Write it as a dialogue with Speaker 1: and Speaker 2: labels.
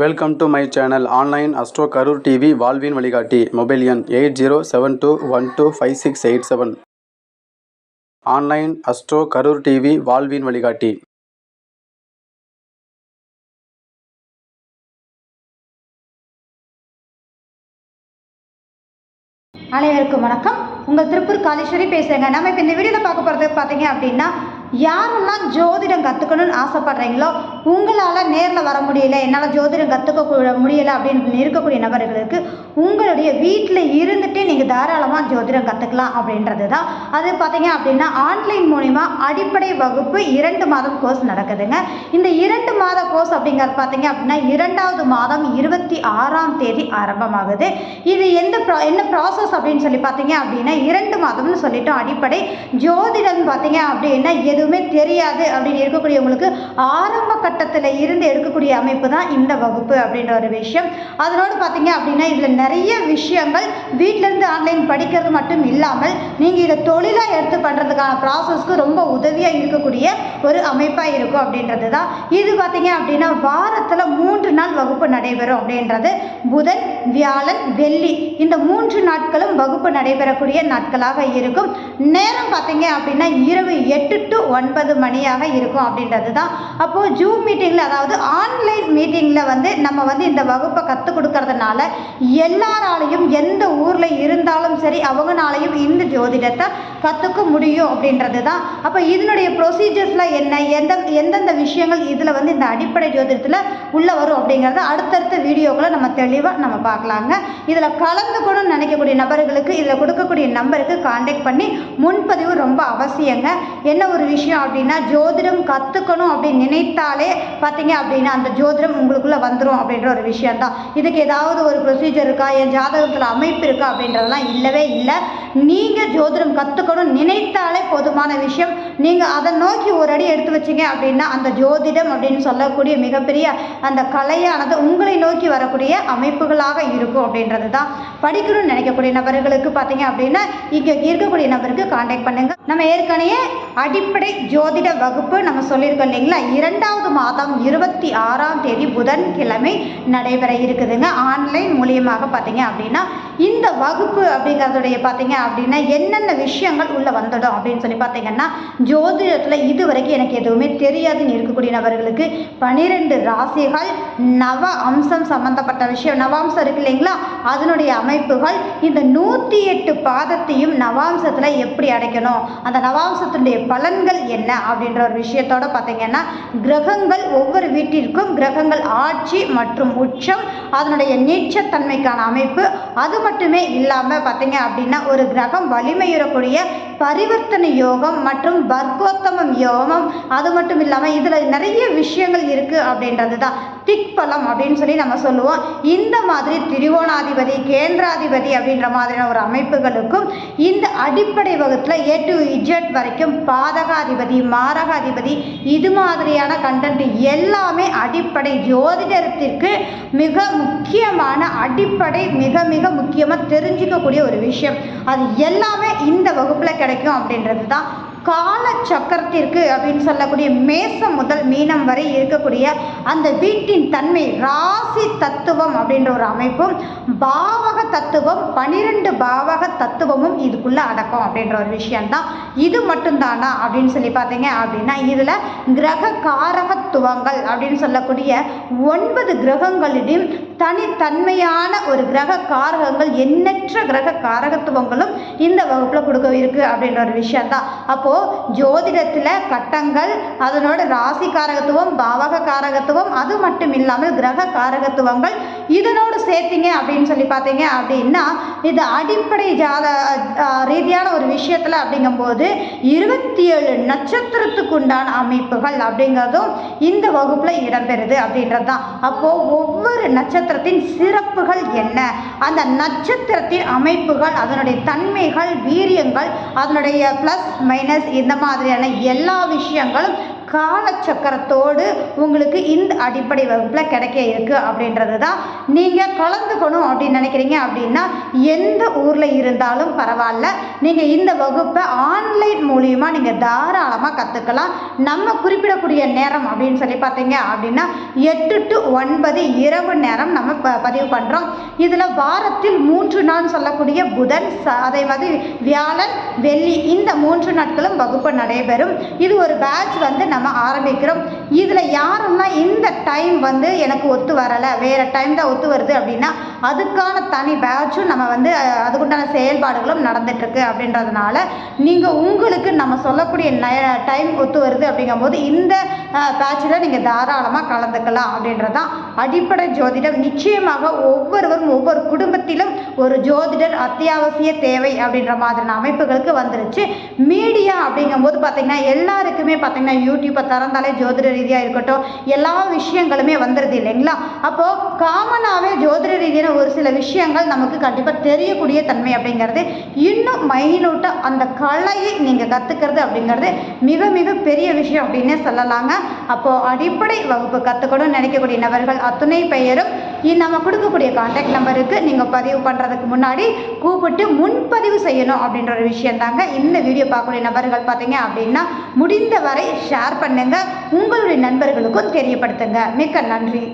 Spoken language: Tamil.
Speaker 1: Welcome to my channel online astro Karur TV வாழ்வின் வழிகாட்டி மொபைல் எண் eight zero seven two one two five six eight seven online astro Karur TV வாழ்வின் வழிகாட்டி
Speaker 2: அனைவருக்கும் வணக்கம். உங்கள் திருப்பூர் காளீஸ்வரி பேசுகிறேங்க நம்ம இப்போ இந்த வீடியோவில் பார்க்க போகிறது பார்த்தீங்க அப்படின்னா யாரெல்லாம் ஜோதிடம் கற்றுக்கணும்னு ஆசைப்படுறீங்களோ உங்களால் நேரில் வர முடியல என்னால் ஜோதிடம் கற்றுக்க முடியலை அப்படின்னு இருக்கக்கூடிய நபர்களுக்கு உங்களுடைய வீட்டில் இருந்துகிட்டே நீங்கள் தாராளமாக ஜோதிடம் கற்றுக்கலாம் அப்படின்றது தான் அது பார்த்தீங்க அப்படின்னா ஆன்லைன் மூலிமா அடிப்படை வகுப்பு இரண்டு மாதம் கோர்ஸ் நடக்குதுங்க. இந்த இரண்டு மாத கோர்ஸ் அப்படிங்கிறது பார்த்தீங்க அப்படின்னா இரண்டாவது மாதம் இருபத்தி ஆறாம் தேதி ஆரம்பமாகுது. இது எந்த ப்ரா என்ன ப்ராசஸ் அப்படின்னு சொல்லி பார்த்தீங்க அப்படின்னா இரண்டு மாதம்னு சொல்லிட்டோம் அடிப்படை ஜோதிடம் பார்த்தீங்க அப்படின்னா எதுவுமே தெரியாது அப்படின்னு இருக்கக்கூடியவங்களுக்கு ஆரம்ப கட்டத்தில் இருந்து எடுக்கக்கூடிய அமைப்பு தான் இந்த வகுப்பு அப்படின்ற ஒரு விஷயம். அதனோடு பார்த்தீங்க அப்படின்னா இதில் நிறைய விஷயங்கள் வீட்டிலேருந்து ஆன்லைன் படிக்கிறது மட்டும் இல்லாமல் நீங்கள் இதை தொழிலாக எடுத்து பண்ணுறதுக்கான ப்ராசஸ்க்கு ரொம்ப உதவியாக இருக்கக்கூடிய ஒரு அமைப்பாக இருக்கும் அப்படின்றது தான். இது பார்த்தீங்க அப்படின்னா வாரத்தில் மூன்று நாள் வகுப்பு நடைபெறும் அப்படின்றது புதன் வியாழன் வெள்ளி இந்த மூன்று நாட்களும் வகுப்பு நடைபெறக்கூடிய நாட்களாக இருக்கும். நேரம் பார்த்தீங்க அப்படின்னா இரவு எட்டு டு ஒன்பது மணியாக இருக்கும் அப்படின்றது தான் அப்போது ஜூம் மீட்டிங்கில் அதாவது ஆன்லைன் மீட்டிங்கில் வந்து நம்ம வந்து இந்த வகுப்பை கற்றுக் கொடுக்கறதுனால எல்லாராலையும் எந்த ஊரில் இருந்தாலும் சரி அவங்கனாலையும் இந்த ஜோதிடத்தை கற்றுக்க முடியும் அப்படின்றது தான் அப்போ இதனுடைய ப்ரொசீஜர்ஸில் என்ன எந்த எந்தெந்த விஷயங்கள் இதில் வந்து இந்த அடிப்படை ஜோதிடத்தில் உள்ளே வரும் அப்படிங்கிறத அடுத்தடுத்த வீடியோக்களை நம்ம தெளிவாக நம்ம பார்க்கலாங்க. இதில் கலந்துக்கணும்னு நினைக்கக்கூடிய நபர்களுக்கு இதில் கொடுக்கக்கூடிய நம்பருக்கு காண்டாக்ட் பண்ணி முன்பதிவு ரொம்ப அவசியங்க. என்ன ஒரு விஷயம் விஷயம் அப்படின்னா ஜோதிடம் கற்றுக்கணும் அப்படின்னு நினைத்தாலே பார்த்தீங்க அப்படின்னா அந்த ஜோதிடம் உங்களுக்குள்ளே வந்துடும் அப்படின்ற ஒரு விஷயம் தான் இதுக்கு ஏதாவது ஒரு ப்ரொசீஜர் இருக்கா? என் ஜாதகத்தில் அமைப்பு இருக்கா? அப்படின்றதெல்லாம் இல்லவே இல்லை. நீங்கள் ஜோதிடம் கற்றுக்கணும் நினைத்தாலே போதுமான விஷயம். நீங்கள் அதை நோக்கி ஒரு அடி எடுத்து வச்சீங்க அப்படின்னா அந்த ஜோதிடம் அப்படின்னு சொல்லக்கூடிய மிகப்பெரிய அந்த கலையானது உங்களை நோக்கி வரக்கூடிய அமைப்புகளாக இருக்கும் அப்படின்றது தான் படிக்கணும்னு நினைக்கக்கூடிய நபர்களுக்கு பார்த்தீங்க அப்படின்னா இங்கே இருக்கக்கூடிய நபருக்கு காண்டாக்ட் பண்ணுங்கள் நம்ம ஏற்கனவே அடிப்படை ஜோதிட வகுப்பு நம்ம சொல்லியிருக்கோம் இல்லைங்களா? இரண்டாவது மாதம் இருபத்தி ஆறாம் தேதி புதன்கிழமை நடைபெற இருக்குதுங்க. ஆன்லைன் மூலியமாக பார்த்தீங்க அப்படின்னா இந்த வகுப்பு அப்படிங்கிறதுடைய பார்த்தீங்க அப்படின்னா என்னென்ன விஷயங்கள் உள்ளே வந்துடும் அப்படின்னு சொல்லி பார்த்தீங்கன்னா ஜோதிடத்தில் இது வரைக்கும் எனக்கு எதுவுமே தெரியாதுன்னு இருக்கக்கூடிய நபர்களுக்கு பனிரெண்டு ராசிகள் நவ அம்சம் சம்பந்தப்பட்ட விஷயம். நவாம்சம் இருக்கு இல்லைங்களா? அதனுடைய அமைப்புகள் இந்த நூற்றி எட்டு பாதத்தையும் நவாம்சத்தில் எப்படி அடைக்கணும்? அந்த நவாம்சத்தினுடைய பலன்கள் என்ன அப்படின்ற ஒரு விஷயத்தோட பார்த்தீங்கன்னா கிரகங்கள் ஒவ்வொரு வீட்டிற்கும் கிரகங்கள் ஆட்சி மற்றும் உச்சம் அதனுடைய நீச்சத்தன்மைக்கான அமைப்பு அது மட்டும் மட்டுமே இல்லாமல் பார்த்தீங்க அப்படின்னா ஒரு கிரகம் வலிமையுறக்கூடிய பரிவர்த்தனை யோகம் மற்றும் வர்க்கோத்தமம் யோகம் அது மட்டும் இல்லாமல் இதில் நிறைய விஷயங்கள் இருக்குது அப்படின்றது தான் திக்பலம் அப்படின்னு சொல்லி நம்ம சொல்லுவோம். இந்த மாதிரி திரிகோணாதிபதி கேந்திராதிபதி அப்படின்ற மாதிரியான ஒரு அமைப்புகளுக்கும் இந்த அடிப்படை வகுத்தில் ஏ டு இஜட் வரைக்கும் பாதகாதிபதி மாரகாதிபதி இது மாதிரியான கண்டென்ட் எல்லாமே அடிப்படை ஜோதிடத்திற்கு மிக முக்கியமான அடிப்படை மிக மிக முக்கியமாக தெரிஞ்சுக்கக்கூடிய ஒரு விஷயம். அது எல்லாமே இந்த வகுப்பில் கிடைக்கும் அப்படின்றது தான் கால சக்கரத்திற்கு அப்படின்னு சொல்லக்கூடிய மேசம் முதல் மீனம் வரை இருக்கக்கூடிய அந்த வீட்டின் தன்மை ராசி தத்துவம் அப்படின்ற ஒரு அமைப்பும் பாவக தத்துவம் பனிரெண்டு பாவக தத்துவமும் இதுக்குள்ளே அடக்கம் அப்படின்ற ஒரு விஷயம்தான். இது மட்டும்தானா அப்படின்னு சொல்லி பார்த்தீங்க அப்படின்னா இதில் கிரக காரகத்துவங்கள் அப்படின்னு சொல்லக்கூடிய ஒன்பது கிரகங்களிடம் தனித்தன்மையான ஒரு கிரக காரகங்கள் எண்ணற்ற கிரக காரகத்துவங்களும் இந்த வகுப்பில் கொடுக்க இருக்கு அப்படின்ற ஒரு விஷயந்தான் அப்போது ஜோதிடத்தில் கட்டங்கள் அதனோட ராசி காரகத்துவம் பாவக காரகத்துவம் அது மட்டும் இல்லாமல் கிரக காரகத்துவங்கள் இதனோடு சேர்த்திங்க அப்படின்னு சொல்லி பார்த்தீங்க அப்படின்னா இது அடிப்படை ஜாத ரீதியான ஒரு விஷயத்தில் அப்படிங்கும்போது இருபத்தி ஏழு நட்சத்திரத்துக்கு உண்டான அமைப்புகள் அப்படிங்கிறதும் இந்த வகுப்பில் இடம்பெறுது அப்படின்றது தான் அப்போது ஒவ்வொரு நட்சத்திர நட்சத்திரத்தின் சிறப்புகள் என்ன? அந்த நட்சத்திரத்தின் அமைப்புகள் அதனுடைய தன்மைகள் வீரியங்கள் அதனுடைய ப்ளஸ் மைனஸ் இந்த மாதிரியான எல்லா விஷயங்களும் காலச்சக்கரத்தோடு உங்களுக்கு இந்த அடிப்படை வகுப்பில் கிடைக்க இருக்குது அப்படின்றது தான் நீங்கள் கலந்துக்கணும் அப்படின்னு நினைக்கிறீங்க அப்படின்னா எந்த ஊரில் இருந்தாலும் பரவாயில்ல. நீங்கள் இந்த வகுப்பை ஆன்லைன் மூலியமாக நீங்கள் தாராளமாக கற்றுக்கலாம் நம்ம குறிப்பிடக்கூடிய நேரம் அப்படின்னு சொல்லி பார்த்தீங்க அப்படின்னா எட்டு டு ஒன்பது இரவு நேரம் நம்ம ப பதிவு பண்ணுறோம் இதில் வாரத்தில் மூன்று நாள் சொல்லக்கூடிய புதன் ச அதே மாதிரி வியாழன் வெள்ளி இந்த மூன்று நாட்களும் வகுப்பு நடைபெறும். இது ஒரு பேட்ச் வந்து நம்ம நம்ம ஆரம்பிக்கிறோம். இதில் யாரெல்லாம் இந்த டைம் வந்து எனக்கு ஒத்து வரலை. வேறு டைம் தான் ஒத்து வருது அப்படின்னா அதுக்கான தனி பேட்சும் நம்ம வந்து அதுக்குண்டான செயல்பாடுகளும் நடந்துட்டுருக்கு அப்படின்றதுனால நீங்கள் உங்களுக்கு நம்ம சொல்லக்கூடிய நய டைம் ஒத்து வருது அப்படிங்கும்போது இந்த பேட்சில் நீங்கள் தாராளமாக கலந்துக்கலாம் அப்படின்றது தான் அடிப்படை ஜோதிடம். நிச்சயமாக ஒவ்வொருவரும் ஒவ்வொரு குடும்பத்திலும் ஒரு ஜோதிடர் அத்தியாவசிய தேவை அப்படின்ற மாதிரியான அமைப்புகளுக்கு வந்துருச்சு. மீடியா அப்படிங்கும்போது பார்த்திங்கன்னா எல்லாருக்குமே பார்த்திங்கன்னா யூடியூப்பை திறந்தாலே ஜோதிட ரீதியாக இருக்கட்டும் எல்லா விஷயங்களுமே வந்துடுது இல்லைங்களா? அப்போது காமனாகவே ஜோதிட ரீதியான ஒரு சில விஷயங்கள் நமக்கு கண்டிப்பாக தெரியக்கூடிய தன்மை அப்படிங்கிறது இன்னும் மைனூட்டாக அந்த கலையை நீங்கள் கற்றுக்கிறது அப்படிங்கிறது மிக மிக பெரிய விஷயம் அப்படின்னே சொல்லலாங்க. அப்போது அடிப்படை வகுப்பு கற்றுக்கணும்னு நினைக்கக்கூடிய நபர்கள் அத்துணை பெயரும் நம்ம கொடுக்கக்கூடிய காண்டாக்ட் நம்பருக்கு நீங்கள் பதிவு பண்ணுறதுக்கு முன்னாடி கூப்பிட்டு முன்பதிவு செய்யணும் அப்படின்ற ஒரு விஷயம் தாங்க இந்த வீடியோ பார்க்கக்கூடிய நபர்கள் பார்த்தீங்க அப்படின்னா முடிந்த வரை ஷேர் பண்ணுங்க. உங்களுடைய நண்பர்களுக்கும் தெரியப்படுத்துங்க. மிக்க நன்றி.